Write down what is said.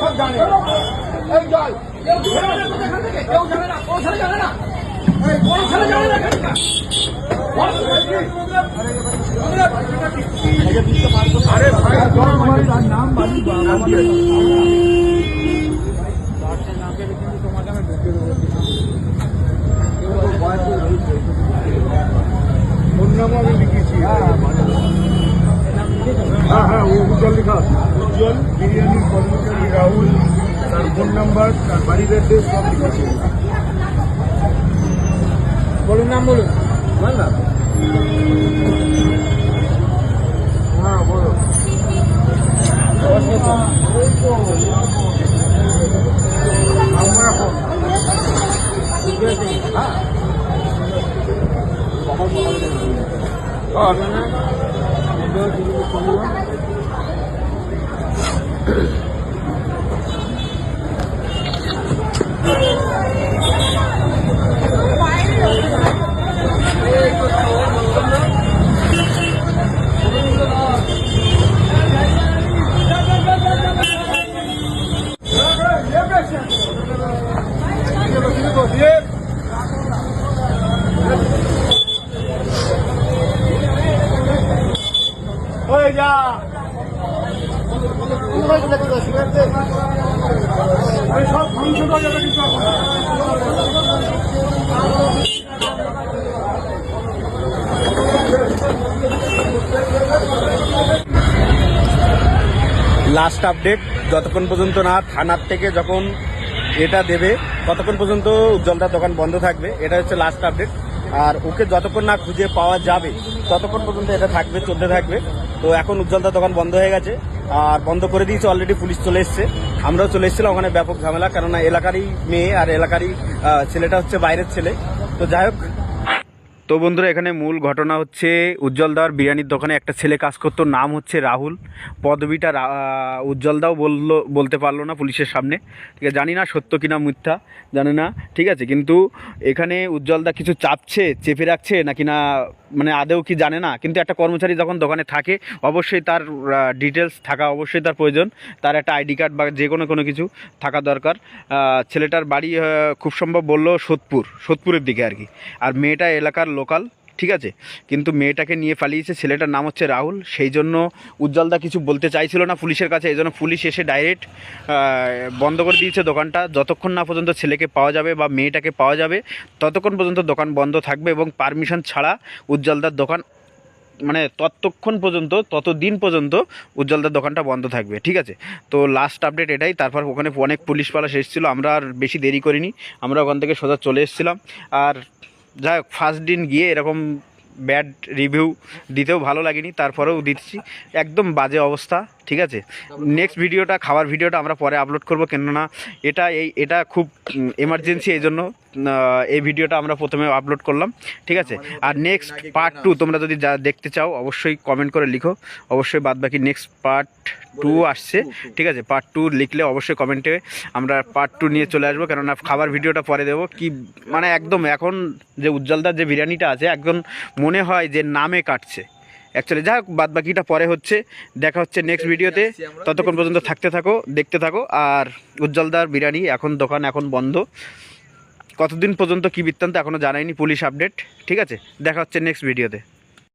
সব জানে এই জল। কেউ জানে না কেউ জানে না কোনো জানে না ফোন নাম্বার আমি লিখেছি হ্যাঁ হ্যাঁ উজ্জ্বল লেখা উজ্জ্বল বিরিয়ানির কর্মচারী রাহুল তার ফোন নাম্বার তার বাড়ির সব লিখেছি বলুন নাম বলুন। না হবে না লাস্ট আপডেট যতক্ষণ পর্যন্ত না থানার থেকে যখন এটা দেবে, ততক্ষণ পর্যন্ত উজ্জ্বলদার দোকান বন্ধ থাকবে। এটা হচ্ছে লাস্ট আপডেট আর ওকে যতক্ষণ না খুঁজে পাওয়া যাবে, ততক্ষণ পর্যন্ত এটা থাকবে, চলতে থাকবে। তো এখন উজ্জ্বলতা দোকান বন্ধ হয়ে গেছে, আর বন্ধ করে দিয়েছে অলরেডি পুলিশ চলে এসছে। আমরাও চলে এসেছিলাম, ওখানে ব্যাপক ঝামেলা, কেননা এলাকারই মেয়ে আর এলাকারই ছেলেটা হচ্ছে বাইরের ছেলে। তো যাই হোক তো বন্ধুরা, এখানে মূল ঘটনা হচ্ছে উজ্জ্বলদার বিরিয়ানির দোকানে একটা ছেলে কাজ করতো, নাম হচ্ছে রাহুল। পদবিটা উজ্জ্বলদাও বলল, বলতে পারল না পুলিশের সামনে। ঠিক আছে, জানি না সত্য কিনা মিথ্যা, জানে না, ঠিক আছে। কিন্তু এখানে উজ্জ্বলদা কিছু চাপছে, চেপে রাখছে, নাকি না মানে আদেও কি জানে না, কিন্তু একটা কর্মচারী যখন দোকানে থাকে, অবশ্যই তার ডিটেলস থাকা অবশ্যই তার প্রয়োজন। তার একটা আইডি কার্ড বা যে কোনো কোনো কিছু থাকা দরকার। ছেলেটার বাড়ি খুব সম্ভব বলল সোদপুর, সোদপুরের দিকে আর কি। আর মেয়েটা এলাকার লোকাল ঠিক আছে? কিন্তু মেয়েটাকে নিয়ে পালিয়েছে, ছেলেটার নাম হচ্ছে রাহুল। সেই জন্য উজ্জ্বলদা কিছু বলতে চাইছিল না পুলিশের কাছে এই জন্য পুলিশ এসে ডাইরেক্ট বন্ধ করে দিয়েছে দোকানটা। যতক্ষণ না পর্যন্ত ছেলেকে পাওয়া যাবে বা মেয়েটাকে পাওয়া যাবে, ততক্ষণ পর্যন্ত দোকান বন্ধ থাকবে এবং পারমিশন ছাড়া উজ্জ্বলদার দোকান মানে ততক্ষণ পর্যন্ত, ততদিন পর্যন্ত উজ্জ্বলদার দোকানটা বন্ধ থাকবে, ঠিক আছে? তো লাস্ট আপডেট এটাই। তারপর ওখানে অনেক পুলিশ পালাশ এসেছিল, আমরা আর বেশি দেরি করিনি। আমরা ওখান থেকে সোজা চলে এসেছিলাম। আর যাই হোক ফার্স্ট দিন গিয়ে এরকম ব্যাড রিভিউ দিতেও ভালো লাগেনি, তারপরেও দিচ্ছি। একদম বাজে অবস্থা। ঠিক আছে? নেক্সট ভিডিওটা খাওয়ার ভিডিওটা আমরা পরে আপলোড করব। কেননা এটা এই এটা খুব এমার্জেন্সি এই জন্য এই ভিডিওটা আমরা প্রথমে আপলোড করলাম। ঠিক আছে? আর নেক্সট পার্ট টু তোমরা যদি যা দেখতে চাও অবশ্যই কমেন্ট করে লিখো। অবশ্যই বাদ বাকি নেক্সট পার্ট টু আসছে। ঠিক আছে? পার্ট টু লিখলে অবশ্যই কমেন্টে আমরা পার্ট টু নিয়ে চলে আসব। কেননা খাবার ভিডিওটা পরে দেবো। কি মানে একদম এখন যে উজ্জ্বলদার যে বিরিয়ানিটা আছে একদম মনে হয় যে নামে কাটছে। অ্যাকচুয়ালি যাই হোক বাদ বাকিটা পরে হচ্ছে। দেখা হচ্ছে নেক্সট ভিডিওতে ততক্ষণ পর্যন্ত থাকতে থাকো দেখতে থাকো। আর উজ্জ্বলদার বিরিয়ানি এখন দোকান এখন বন্ধ। কতদিন পর্যন্ত কী বৃত্তান্ত এখনও জানায়নি পুলিশ আপডেট ঠিক আছে দেখা হচ্ছে নেক্সট ভিডিওতে